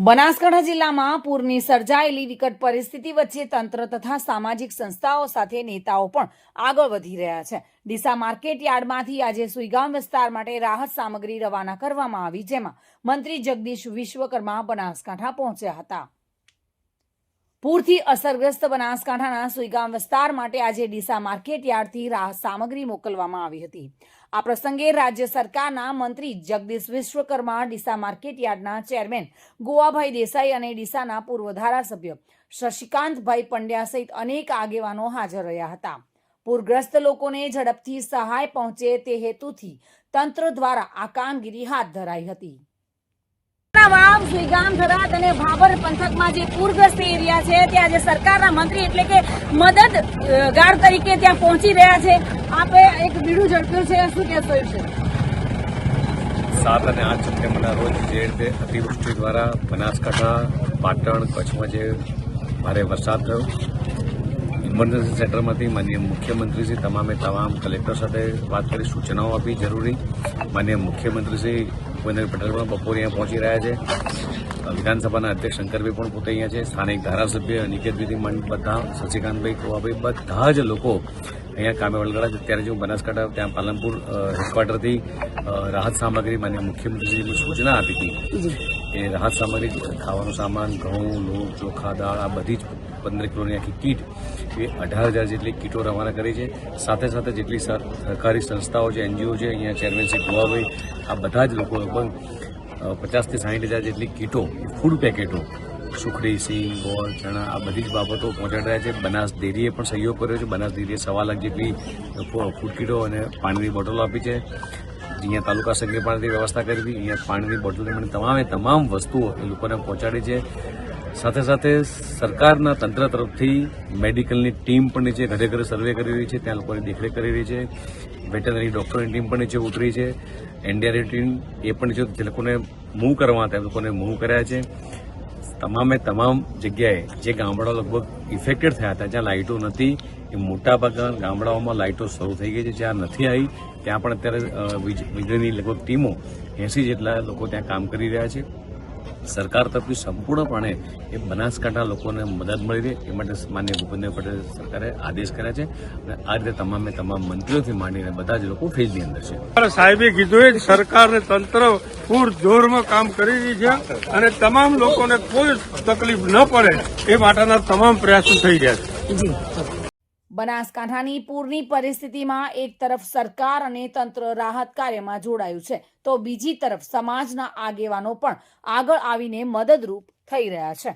બનાસકાંઠા જિલ્લામાં પૂરની સર્જાયેલી વિકટ પરિસ્થિતિ વચ્ચે તંત્ર તથા સામાજિક સંસ્થાઓ સાથે નેતાઓ પણ આગળ વધી રહ્યા છે. ડીસા માર્કેટ યાર્ડમાંથી આજે સુઈગામ વિસ્તાર માટે રાહત સામગ્રી રવાના કરવામાં આવી, જેમાં મંત્રી જગદીશ વિશ્વકર્મા બનાસકાંઠા પહોંચ્યા હતા. પૂરથી અસરગ્રસ્ત બનાસકાંઠાના સુઈગામ વિસ્તાર માટે આજે ડીસા માર્કેટ યાર્ડથી સામગ્રી મોકલવામાં આવી હતી. આ પ્રસંગે રાજ્ય સરકારના મંત્રી જગદીશ વિશ્વકર્મા, ડીસા માર્કેટ યાર્ડના ચેરમેન ગોવાભાઈ દેસાઈ અને ડીસાના પૂર્વ ધારાસભ્ય શશિકાંતભાઈ પંડ્યા સહિત અનેક આગેવાનો હાજર રહ્યા હતા. પૂરગ્રસ્ત લોકોને ઝડપથી સહાય પહોંચે તે હેતુથી તંત્ર દ્વારા આ કામગીરી હાથ ધરાઈ હતી. સુઈગામ થરાદ અને ભાભર પંથકમાં જે પૂરગ્રસ્ત એરિયા છે ત્યાં જે સરકારના મંત્રી એટલે કે મદદ અ, ગાર તરીકે ત્યાં પહોંચી રહ્યા છે. આપે એક બીડું ઝડપ્યું છે શું કહેશો છે સાત અને આઠ સપ્ટેમ્બરના રોજ જે રીતે અતિવૃષ્ટિ દ્વારા બનાસકાંઠા પાટણ કચ્છમાં જે ભારે વરસાદ થયો. ઇમરજન્સી સેન્ટરમાંથી માનનીય મુખ્યમંત્રીશ્રી તમામે તમામ કલેક્ટર સાથે વાત કરી સૂચનાઓ આપી જરૂરી માનનીય મુખ્યમંત્રીશ્રી ભૂપેન્દ્ર પટેલ પણ બપોરે અહીંયા પહોંચી રહ્યા છે. વિધાનસભાના અધ્યક્ષ શંકરભાઈ પણ પોતે અહીંયા છે. સ્થાનિક ધારાસભ્ય અનિકેત વિધિ બધા શશિકાંતભાઈ કુવાભાઈ બધા જ લોકો અહીંયા કામે વળગડા છે. ત્યારે જો બનાસકાંઠા ત્યાં પાલનપુર હેડક્વાર્ટરથી રાહત સામગ્રી માન્ય મુખ્યમંત્રીજીની સૂચના આપી હતી એ રાહત સામગ્રી ખાવાનું સામાન ઘઉં લોટ ચોખા દાળ આ બધી જ પંદર કિલોની આખી કીટ, એ અઢાર હજાર જેટલી કીટો રવાના કરી છે. સાથે સાથે જેટલી સર- સરકારી સંસ્થાઓ છે, એનજીઓ છે, અહીંયા ચેરમેનશ્રી ગોવાભાઈ આ બધા જ લોકો લગભગ પચાસથી સાઠ હજાર જેટલી કીટો ફૂડ પેકેટો સુખડી, સિંગ, ગોળ, ચણા, આ બધી જ બાબતો પહોંચાડી રહ્યા છે. બનાસ ડેરીએ પણ સહયોગ કર્યો છે. બનાસ ડેરીએ સવા લાખ જેટલી ફૂડ કીટો અને પાણીની બોટલો આપી છે. અહીંયા તાલુકા સંઘે પાણીની વ્યવસ્થા કરી હતી. અહીંયા પાણીની બોટલો તમામે તમામ વસ્તુઓ એ લોકોને પહોંચાડી છે. સાથે સાથે સરકારના તંત્ર તરફથી મેડિકલની ટીમ પણ નીચે ઘરે ઘરે સર્વે કરી રહી છે, ત્યાં લોકોની દેખરેખ કરી રહી છે, વેટરનરી ડોક્ટરની ટીમ પણ નીચે ઉતરી છે એનડીઆરએફ ટીમ એ પણ નીચે જે લોકોને મૂવ કરવા હતા લોકોને મૂવ કર્યા છે. તમામે તમામ જગ્યાએ જે ગામડાઓ લગભગ ઇફેક્ટેડ થયા હતા, જ્યાં લાઇટો નથી, એ મોટાભાગના ગામડાઓમાં લાઇટો શરૂ થઈ ગઈ છે, જ્યાં નથી આવી, ત્યાં પણ અત્યારે વીજ- વીજળીની લગભગ ટીમો એસી જેટલા લોકો ત્યાં કામ કરી રહ્યા છે. સરકાર તરફથી સંપૂર્ણપણે એ બનાસકાંઠા લોકોને મદદ મળી રહે એ માટે માન્ય ભૂપેન્દ્ર પટેલ સરકારે આદેશ કર્યા છે અને આ રીતે તમામે તમામ મંત્રીઓથી માંડીને બધા જ લોકો ફેજની અંદર છે. સાહેબે કીધું એ જ સરકારને તંત્ર પૂરજોરમાં કામ કરી રહી છે અને તમામ લોકોને કોઈ તકલીફ ન પડે એ માટેના તમામ પ્રયાસો થઈ રહ્યા છે. બનાસકાંઠાની પૂરની પરિસ્થિતિમાં એક તરફ સરકાર અને તંત્ર રાહત કાર્યમાં જોડાયું છે, તો બીજી તરફ સમાજના આગેવાનો પણ આગળ આવીને મદદરૂપ થઈ રહ્યા છે.